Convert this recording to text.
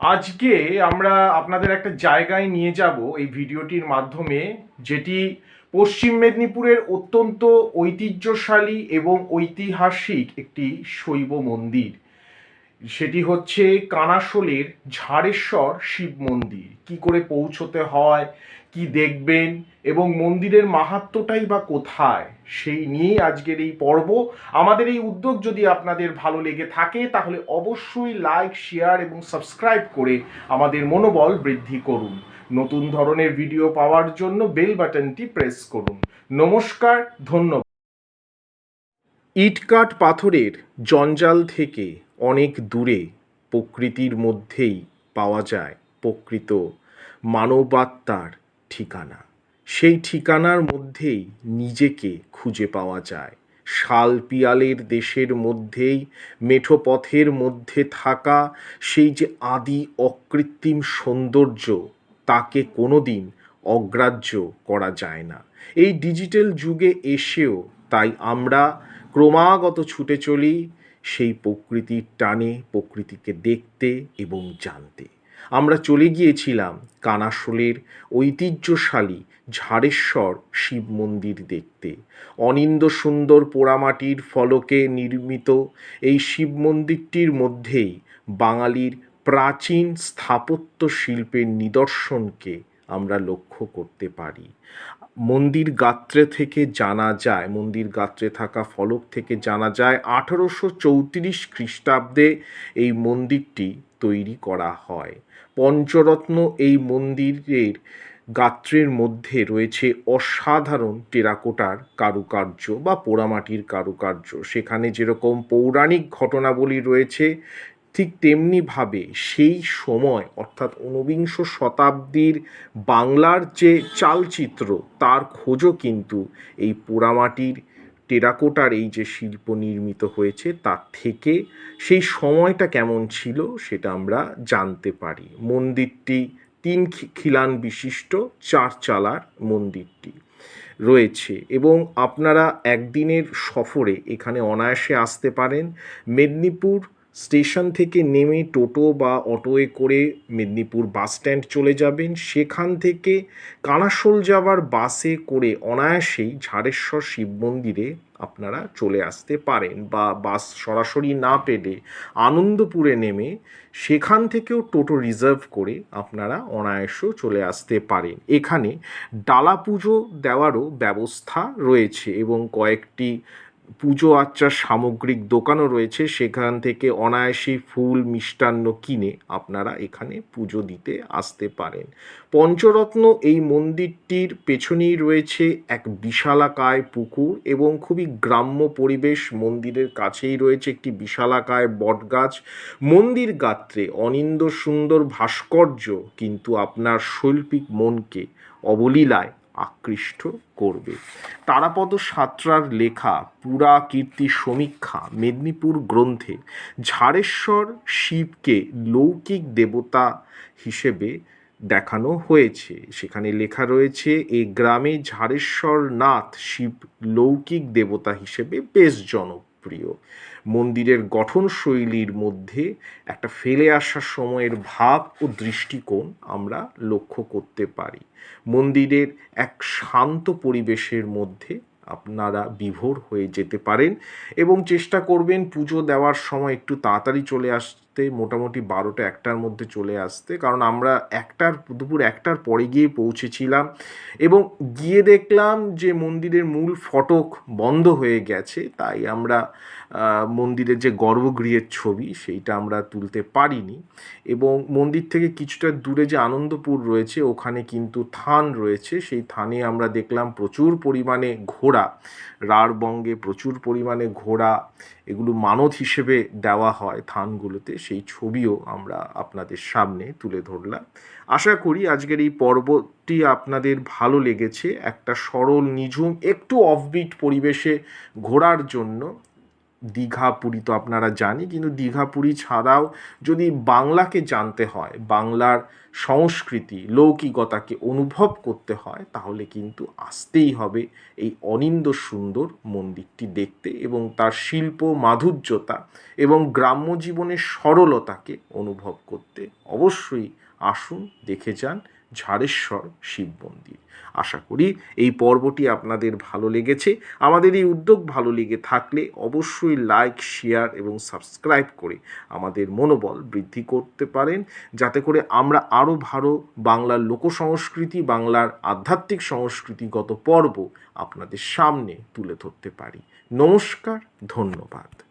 আজকে আমরা আপনাদের একটা জায়গায় নিয়ে যাব এই ভিডিওটির মাধ্যমে, যেটি পশ্চিম মেদিনীপুরের অত্যন্ত ঐতিহ্যশালী এবং ঐতিহাসিক একটি শৈব মন্দির। সেটি হচ্ছে কানাশোলের ঝাড়েশ্বর শিব মন্দির। কি করে পৌঁছতে হয়, কি দেখবেন এবং মন্দিরের মাহাত্ম্যটাই বা কোথায়, সেই নিয়েই আজকের এই পর্ব। আমাদের এই উদ্যোগ যদি আপনাদের ভালো লেগে থাকে, তাহলে অবশ্যই লাইক শেয়ার এবং সাবস্ক্রাইব করে আমাদের মনোবল বৃদ্ধি করুন। নতুন ধরনের ভিডিও পাওয়ার জন্য বেল বাটনটি প্রেস করুন। নমস্কার, ধন্যবাদ। ইটকাট পাথরের জঞ্জাল থেকে অনেক দূরে প্রকৃতির মধ্যেই পাওয়া যায় প্রকৃত মানবাত্মার ঠিকানা। সেই ঠিকানার মধ্যেই নিজেকে খুঁজে পাওয়া যায়। শাল পিয়ালের দেশের মধ্যেই মেঠো পথের মধ্যে থাকা সেই যে আদি অকৃত্রিম সৌন্দর্য, তাকে কোনোদিন অগ্রাহ্য করা যায় না। এই ডিজিটাল যুগে এসেও তাই আমরা ক্রমাগত ছুটে চলি সেই প্রকৃতির টানে, প্রকৃতিকে দেখতে এবং জানতে। আমরা চলে গিয়েছিলাম কানাশোলের ঐতিহ্যশালী ঝাড়েশ্বর শিব মন্দির দেখতে। অনিন্দ সুন্দর পোড়ামাটির ফলকে নির্মিত এই শিব মন্দিরটির মধ্যেই বাঙালির প্রাচীন স্থাপত্য শিল্পের নিদর্শনকে আমরা লক্ষ্য করতে পারি। মন্দির গাত্রে থেকে জানা যায়, মন্দির গাত্রে থাকা ফলক থেকে জানা যায়, আঠারোশো চৌত্রিশ খ্রিস্টাব্দে এই মন্দিরটি তৈরি করা হয়। পঞ্চরত্ন এই মন্দিরের গাত্রের মধ্যে রয়েছে অসাধারণ টেরাকোটার কারুকার্য বা পোড়ামাটির কারুকার্য। সেখানে যেরকম পৌরাণিক ঘটনাবলী রয়েছে ঠিক তেমনিভাবে সেই সময়, অর্থাৎ ঊনবিংশ শতাব্দীর বাংলার যে চালচিত্র, তার খোঁজও কিন্তু এই পোড়ামাটির টেরাকোটার এই যে শিল্প নির্মিত হয়েছে তার থেকে সেই সময়টা কেমন ছিল সেটা আমরা জানতে পারি। মন্দিরটি তিন খিলান বিশিষ্ট, চার চালার মন্দিরটি রয়েছে এবং আপনারা একদিনের সফরে এখানে অনায়াসে আসতে পারেন। মেদিনীপুর স্টেশন থেকে নেমে টোটো বা অটোয়ে করে মেদিনীপুর বাস স্ট্যান্ড চলে যাবেন। সেখান থেকে কানাসোল যাওয়ার বাসে করে অনায়াসেই ঝাড়েশ্বর শিব মন্দিরে আপনারা চলে আসতে পারেন বা বাস সরাসরি না পেলে আনন্দপুরে নেমে সেখান থেকেও টোটো রিজার্ভ করে আপনারা অনায়াসেও চলে আসতে পারেন। এখানে ডালা পুজো দেওয়ারও ব্যবস্থা রয়েছে এবং কয়েকটি পুজো আচ্চার সামগ্রিক দোকানও রয়েছে। সেখান থেকে অনায়াসেই ফুল মিষ্টান্ন কিনে আপনারা এখানে পুজো দিতে আসতে পারেন। পঞ্চরত্ন এই মন্দিরটির পেছনেই রয়েছে এক বিশালাকায় পুকুর এবং খুবই গ্রাম্য পরিবেশ। মন্দিরের কাছেই রয়েছে একটি বিশালাকায় বটগাছ। মন্দির গাত্রে অনিন্দ সুন্দর ভাস্কর্য, কিন্তু আপনার শৈল্পিক মনকে অবলীলায় আকৃষ্ট করবে। তারাপদ সাঁতরার লেখা পুরা কীর্তি সমীক্ষা মেদিনীপুর গ্রন্থে ঝাড়েশ্বর শিবকে লৌকিক দেবতা হিসেবে দেখানো হয়েছে। সেখানে লেখা রয়েছে এই গ্রামে ঝাড়েশ্বর নাথ শিব লৌকিক দেবতা হিসেবে বেশ জনপ্রিয়। মন্দিরের গঠনশৈলীর মধ্যে একটা ফেলে আসার সময়ের ভাব ও দৃষ্টিকোণ আমরা লক্ষ্য করতে পারি। মন্দিরের এক শান্ত পরিবেশের মধ্যে আপনারা বিভোর হয়ে যেতে পারেন এবং চেষ্টা করবেন পুজো দেওয়ার সময় একটু তাড়াতাড়ি চলে আসতে মোটামুটি বারোটা একটার মধ্যে চলে আসতে। কারণ আমরা একটার, দুপুর একটার পরে গিয়ে পৌঁছেছিলাম এবং গিয়ে দেখলাম যে মন্দিরের মূল ফটক বন্ধ হয়ে গেছে। তাই আমরা মন্দিরের যে গর্ভগৃহের ছবি সেইটা আমরা তুলতে পারিনি এবং মন্দির থেকে কিছুটা দূরে যে আনন্দপুর রয়েছে, ওখানে কিন্তু থান রয়েছে। সেই থানে আমরা দেখলাম প্রচুর পরিমাণে ঘোড়া। রাঢ়বঙ্গে প্রচুর পরিমাণে ঘোড়া, এগুলো মানত হিসেবে দেওয়া হয় থানগুলোতে। সেই ছবিও আমরা আপনাদের সামনে তুলে ধরলাম। আশা করি আজকের এই পর্বটি আপনাদের ভালো লেগেছে। একটা সরল, নিঝুম, একটু অফবিট পরিবেশে ঘোরার জন্য দীঘা পুরী তো আপনারা জানি, কিন্তু দীঘা পুরী ছাড়াও যদি বাংলাকে জানতে হয়, বাংলার সংস্কৃতি, লৌকিকতাকে অনুভব করতে হয়, তাহলে কিন্তু আসতেই হবে এই অনিন্দ সুন্দর মন্দিরটি দেখতে এবং তার শিল্প মাধুর্যতা এবং গ্রাম্য জীবনের সরলতাকে অনুভব করতে অবশ্যই আসুন, দেখে যান ঝাড়েশ্বর শিব মন্দির। আশা করি এই পর্বটি আপনাদের ভালো লেগেছে। আমাদের এই উদ্যোগ ভালো লেগে থাকলে অবশ্যই লাইক শেয়ার এবং সাবস্ক্রাইব করে আমাদের মনোবল বৃদ্ধি করতে পারেন। যাতে করে আমরা আরও ভালো বাংলার লোকসংস্কৃতি, বাংলার আধ্যাত্মিক সংস্কৃতিগত পর্ব আপনাদের সামনে তুলে ধরতে পারি। নমস্কার, ধন্যবাদ।